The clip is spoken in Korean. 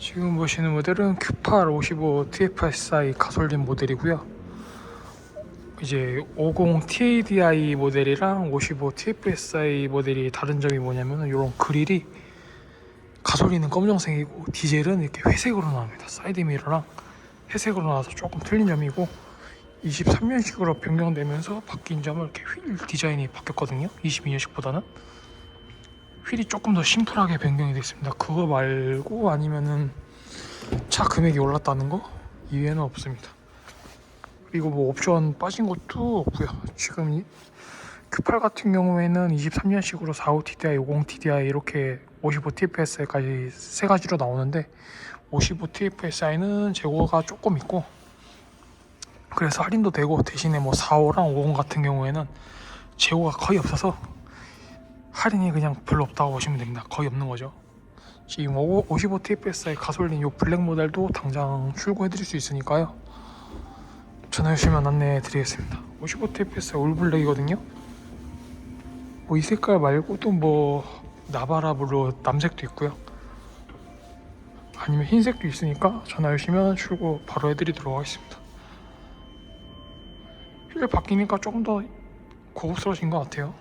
지금 보시는 모델은 Q8 55 TFSI 가솔린 모델이고요. 이제 50 TADI 모델이랑 55 TFSI 모델이 다른 점이 뭐냐면 이런 그릴이 가솔린은 검정색이고 디젤은 이렇게 회색으로 나옵니다. 사이드 미러랑 회색으로 나와서 조금 틀린 점이고 23년식으로 변경되면서 바뀐 점은 이렇게 휠 디자인이 바뀌었거든요. 22년식보다는 휠이 조금 더 심플하게 변경이 됐습니다. 그거 말고 아니면은 차 금액이 올랐다는 거 이외에는 없습니다. 그리고 뭐 옵션 빠진 것도 없고요. 지금 이 Q8 같은 경우에는 23년식으로 45 TDI, 50 TDI 이렇게 55 TFSI까지 세 가지로 나오는데 55 TFSI는 재고가 조금 있고 그래서 할인도 되고 대신에 뭐 45랑 50 같은 경우에는 재고가 거의 없어서 할인이 그냥 별로 없다고 보시면 됩니다. 거의 없는 거죠. 지금 55 TFSI 가솔린 요 블랙 모델도 당장 출고해 드릴 수 있으니까요. 전화 주시면 안내해 드리겠습니다. 55 TFSI 올 블랙이거든요. 뭐 이 색깔 말고도 뭐 나바라 블루 남색도 있고요. 아니면 흰색도 있으니까 전화 주시면 출고 바로 해드리도록 하겠습니다. 휠 바뀌니까 조금 더 고급스러워진 것 같아요.